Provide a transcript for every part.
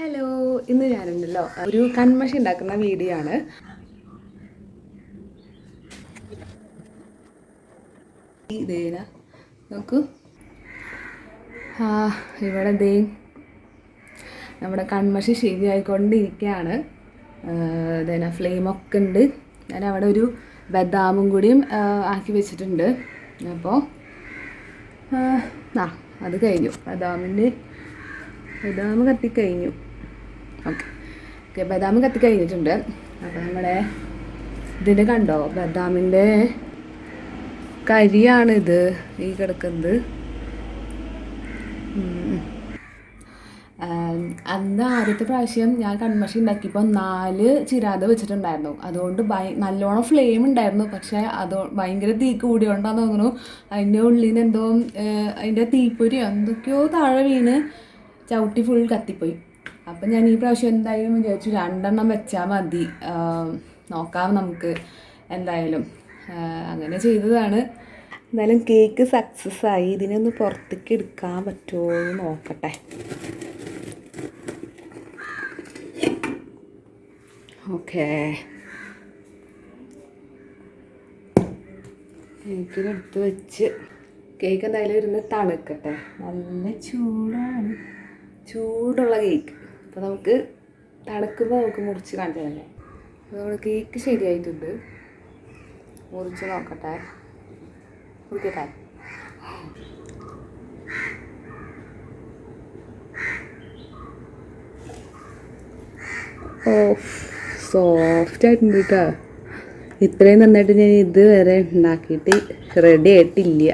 Hello ഇന്ന് ഞാനുണ്ടല്ലോ. ഒരു കൺമഷി ഉണ്ടാക്കുന്ന വീഡിയോ ആണ്. ഇതേന നോക്കൂ. ആ ഇവിടെ ദേ നമ്മുടെ കൺമഷി ശരിയായിക്കൊണ്ടിരിക്കുകയാണ്. ഇതേന ഫ്ലെയിമൊക്കെ ഉണ്ട്. ഞാൻ അവിടെ ഒരു ബദാമും കൂടിയും ആക്കി വെച്ചിട്ടുണ്ട്. അപ്പോൾ ആ അത് കഴിഞ്ഞു. ബദാമിന്റെ ബദാം കത്തിക്കഴിഞ്ഞു. ഓക്കെ. ഓക്കെ ബദാം കത്തിക്കഴിഞ്ഞിട്ടുണ്ട്. അപ്പോൾ നമ്മുടെ ഇതിന്റെ കണ്ടോ? ബദാമിന്റെ കരിയാണിത് ഈ കിടക്കുന്നത്. അന്ന് ആദ്യത്തെ പ്രാവശ്യം ഞാൻ കൺമഷി ഉണ്ടാക്കിയപ്പോൾ നാല് ചിരാത വെച്ചിട്ടുണ്ടായിരുന്നു. അതുകൊണ്ട് ഭയ നല്ലോണം ഫ്ലെയിം ഉണ്ടായിരുന്നു. പക്ഷേ അത് ഭയങ്കര തീ കൂടിയോണ്ടാന്ന് തോന്നുന്നു. അതിന്റെ ഉള്ളിൽ നിന്ന് എന്തോ അതിന്റെ തീപ്പൊരിയോ എന്തൊക്കെയോ താഴെ വീണ് ചവിട്ടി ഫുൾ കത്തിപ്പോയി. അപ്പം ഞാൻ ഈ പ്രാവശ്യം എന്തായാലും വിചാരിച്ചു രണ്ടെണ്ണം വെച്ചാൽ മതി. നോക്കാം നമുക്ക് എന്തായാലും. അങ്ങനെ ചെയ്തതാണ്. എന്തായാലും കേക്ക് സക്സസ് ആയി. ഇതിനൊന്ന് പുറത്തേക്ക് എടുക്കാൻ പറ്റുമോ എന്ന് നോക്കട്ടെ. ഓക്കേ. കേക്കിനെടുത്ത് വെച്ച് കേക്ക് എന്തായാലും ഇരുന്ന് തണുക്കട്ടെ. നല്ല ചൂടാണ്. ചൂടുള്ള കേക്ക്. അപ്പോൾ നമുക്ക് തണുക്കുമ്പോൾ നമുക്ക് മുറിച്ച് കാണിച്ചു തന്നെ. നമ്മൾ കേക്ക് ശരിയായിട്ടുണ്ട്. മുറിച്ച് നോക്കട്ടെ. മുറിക്കട്ടെ. ഓ സോഫ്റ്റ് ആയിട്ടുണ്ട് കേട്ടോ ഇത്രയും നന്നായിട്ട് ഞാൻ ഇതുവരെ ഉണ്ടാക്കിയിട്ട് റെഡി ആയിട്ടില്ല.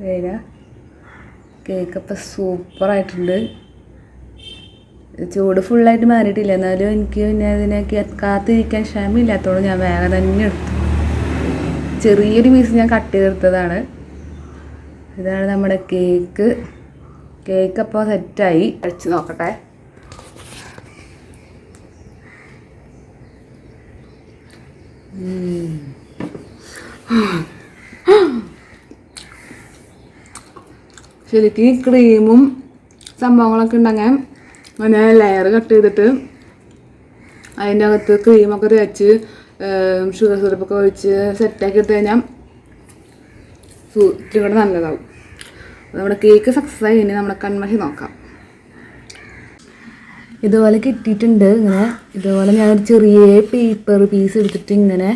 വേഗ. കേക്കപ്പം സൂപ്പറായിട്ടുണ്ട് ചൂട് ഫുള്ളായിട്ട് മാറിയിട്ടില്ല. എന്നാലും എനിക്ക് പിന്നെ അതിനൊക്കെ കാത്തിരിക്കാൻ ക്ഷമയില്ലാത്തതുകൊണ്ട് ഞാൻ വേറെ തന്നെ എടുത്തു. ചെറിയൊരു പീസ് ഞാൻ കട്ട് ചെയ്തെടുത്തതാണ്. ഇതാണ് നമ്മുടെ കേക്ക് കേക്ക് അപ്പോൾ സെറ്റായി കഴിച്ച് നോക്കട്ടെ. ഉം. ശരിക്കും ഈ ക്രീമും സംഭവങ്ങളൊക്കെ ഉണ്ടെങ്കിൽ അങ്ങനെ ലെയർ കട്ട് ചെയ്തിട്ട് അതിന്റെ അകത്ത് ക്രീമൊക്കെ തേച്ച് ഷുഗർ സിറപ്പൊക്കെ ഒഴിച്ച് സെറ്റാക്കി എടുത്ത് കഴിഞ്ഞാൽ ഇത്തിരി കൂടെ നല്ലതാവും. നമ്മുടെ കേക്ക് സക്സസ് ആയി ഇനി നമ്മുടെ കൺമഷി നോക്കാം. ഇതുപോലെ കിട്ടിയിട്ടുണ്ട് ഇങ്ങനെ. ഇതുപോലെ ഞാനൊരു ചെറിയ പേപ്പർ പീസ് എടുത്തിട്ട് ഇങ്ങനെ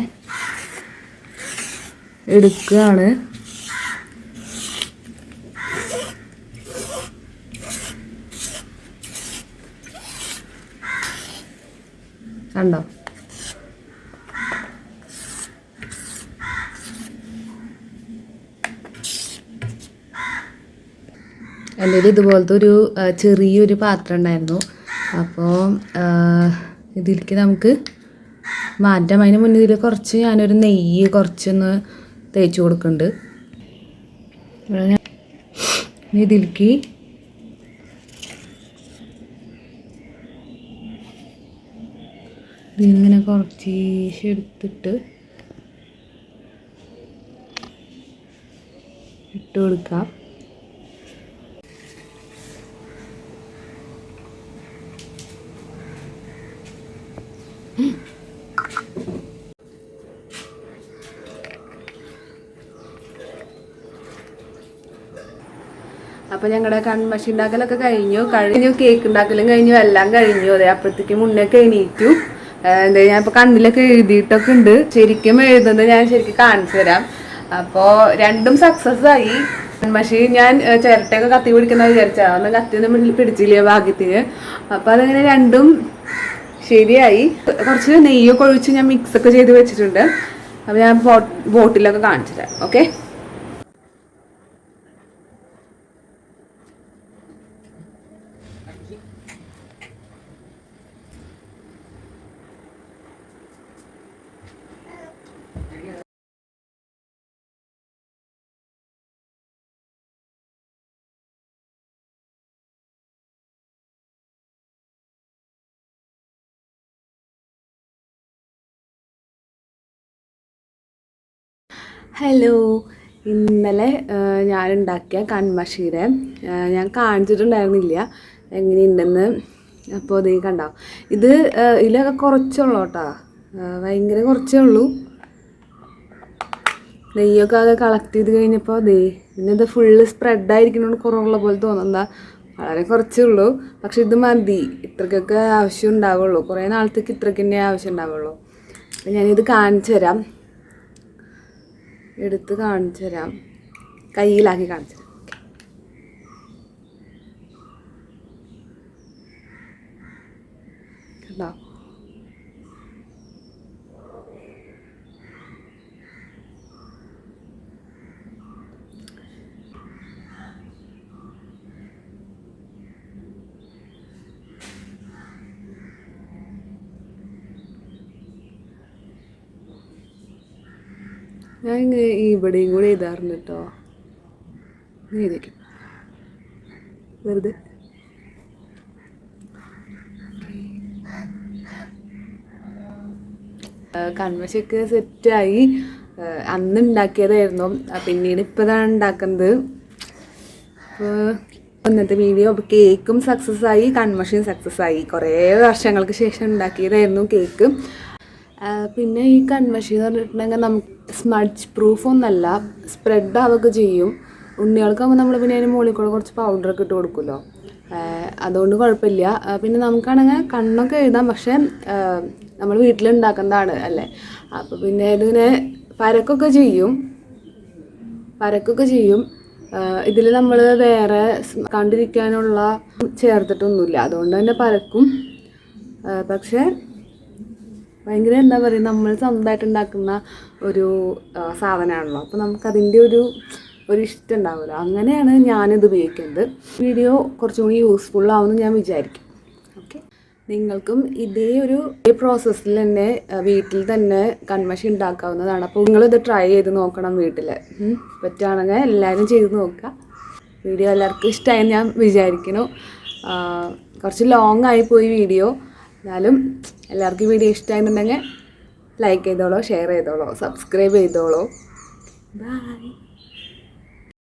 എടുക്കുകയാണ് കണ്ടോ? എന്റെ കയ്യിൽ ഇതുപോലത്തെ ഒരു ചെറിയൊരു പാത്രം ഉണ്ടായിരുന്നു. അപ്പോൾ ഇതിലേക്ക് നമുക്ക് മാറ്റാം. അതിന് മുന്നേ കുറച്ച് ഞാനൊരു നെയ്യ് കുറച്ചൊന്ന് തേച്ച് കൊടുക്കുന്നുണ്ട് ഇതിൽക്കി ഇതിങ്ങനെ കുറച്ച് എടുത്തിട്ട് ഇട്ട് കൊടുക്കാം. അപ്പൊ ഞങ്ങളുടെ കൺമഷി ഉണ്ടാക്കലൊക്കെ കഴിഞ്ഞു കഴിഞ്ഞു കേക്ക് ഉണ്ടാക്കലും കഴിഞ്ഞു എല്ലാം കഴിഞ്ഞു. അതെ അപ്പോഴത്തേക്ക് മുന്നൊക്കെ എണീറ്റു. എന്താ ഞാൻ ഇപ്പൊ കണ്ണിലൊക്കെ എഴുതിയിട്ടൊക്കെ ഉണ്ട് ശരിക്കും എഴുതുന്നത് ഞാൻ ശരിക്കും കാണിച്ചു തരാം. അപ്പോ രണ്ടും സക്സസ് ആയി. കൺമഷി ഞാൻ ചിരട്ടയൊക്കെ കത്തി പിടിക്കുന്ന വിചാരിച്ച. ഒന്ന് കത്തി ഒന്നും പിടിച്ചില്ല ഭാഗ്യത്തിന്. അപ്പൊ അതങ്ങനെ രണ്ടും ശരിയായി. കുറച്ച് നെയ്യൊക്കെ ഒഴിച്ച് ഞാൻ മിക്സ് ഒക്കെ ചെയ്ത് വെച്ചിട്ടുണ്ട്. അപ്പൊ ഞാൻ ബോട്ടിലൊക്കെ കാണിച്ചു തരാം. ഓക്കെ? ഹലോ ഇന്നലെ ഞാനുണ്ടാക്കിയ കൺമഷീരെ ഞാൻ കാണിച്ചിട്ടുണ്ടായിരുന്നില്ല. എങ്ങനെയുണ്ടെന്ന് അപ്പോൾ ഇത് കണ്ടോ. ഇത് ഇതിലൊക്കെ കുറച്ചുള്ളൂ കേട്ടോ. ഭയങ്കര കുറച്ചേ ഉള്ളൂ. നെയ്യൊക്കെ ആകെ കളക്ട് ചെയ്ത് കഴിഞ്ഞപ്പോൾ ദേ പിന്നെ ഇത് ഫുള്ള് സ്പ്രെഡായിരിക്കുന്നതുകൊണ്ട് കുറവുള്ള പോലെ തോന്നുന്നതാ വളരെ കുറച്ചേ ഉള്ളൂ. പക്ഷെ ഇത് മതി. ഇത്രക്കൊക്കെ ആവശ്യം ഉണ്ടാവുള്ളൂ. കുറേ നാളത്തേക്ക് ഇത്രയ്ക്ക് തന്നെ ആവശ്യം ഉണ്ടാവുള്ളൂ. അപ്പം ഞാനിത് കാണിച്ചു തരാം എടുത്ത് കാണിച്ചു തരാം. കയ്യിലാക്കി കാണിച്ചു തരാം. കണ്ടോ? ഞാൻ ഇങ്ങനെ ഇവിടെയും കൂടെ എഴുതാറുണ്ട് കേട്ടോ എഴുതിക്കും വെറുതെ. കൺവശൊക്കെ സെറ്റായി അന്ന് ഉണ്ടാക്കിയതായിരുന്നു. പിന്നീട് ഇപ്പോഴാണ് ഉണ്ടാക്കുന്നത്. ഇന്നത്തെ വീഡിയോ കേക്കും സക്സസ് ആയി. കൺവെർഷൻ സക്സസ് ആയി. കുറേ വർഷങ്ങൾക്ക് ശേഷം ഉണ്ടാക്കിയതായിരുന്നു കേക്ക് പിന്നെ ഈ കൺവെർഷൻ എന്ന് പറഞ്ഞിട്ടുണ്ടെങ്കിൽ നമുക്ക് സ്മഡ്ജ് പ്രൂഫ് ഒന്നല്ല സ്പ്രെഡ് ആവുകയൊക്കെ ചെയ്യും. ഉണ്ണികൾക്കാകുമ്പോൾ നമ്മൾ പിന്നെ അതിന് മുകളിൽ കൂടെ കുറച്ച് പൗഡറൊക്കെ ഇട്ട് കൊടുക്കുമല്ലോ. അതുകൊണ്ട് കുഴപ്പമില്ല. പിന്നെ നമുക്കാണെങ്കിൽ കണ്ണൊക്കെ എഴുതാം പക്ഷേ നമ്മൾ വീട്ടിലുണ്ടാക്കുന്നതാണ് അല്ലേ? അപ്പോൾ പിന്നെ ഇതിങ്ങനെ പരക്കൊക്കെ ചെയ്യും. പരക്കൊക്കെ ചെയ്യും. ഇതിൽ നമ്മൾ വേറെ കണ്ടിരിക്കാനുള്ള ചേർത്തിട്ടൊന്നുമില്ല. അതുകൊണ്ട് തന്നെ പരക്കും. പക്ഷേ ഭയങ്കര എന്താ പറയുക നമ്മൾ സ്വന്തമായിട്ട് ഉണ്ടാക്കുന്ന ഒരു സാധനമാണല്ലോ. അപ്പോൾ നമുക്കതിന്റെ ഒരു ഒരു ഇഷ്ടം ഉണ്ടാവില്ല. അങ്ങനെയാണ് ഞാനിത് ഉപയോഗിക്കുന്നത്. വീഡിയോ കുറച്ചും കൂടി യൂസ്ഫുൾ ആവുമെന്ന് ഞാൻ വിചാരിക്കും. ഓക്കെ നിങ്ങൾക്കും ഇതേ ഒരു പ്രോസസ്സിൽ തന്നെ വീട്ടിൽ തന്നെ കൺമഷി ഉണ്ടാക്കാവുന്നതാണ്. അപ്പോൾ നിങ്ങളിത് ട്രൈ ചെയ്ത് നോക്കണം വീട്ടിൽ പറ്റുകയാണെങ്കിൽ എല്ലാവരും ചെയ്ത് നോക്കുക. വീഡിയോ എല്ലാവർക്കും ഇഷ്ടമായി ഞാൻ വിചാരിക്കുന്നു. കുറച്ച് ലോങ് ആയി പോയി വീഡിയോ. എന്നാലും എല്ലാവർക്കും വീഡിയോ ഇഷ്ടമായിട്ടുണ്ടെങ്കിൽ ലൈക്ക് ചെയ്തോളൂ ഷെയർ ചെയ്തോളൂ സബ്സ്ക്രൈബ് ചെയ്തോളൂ. ബൈ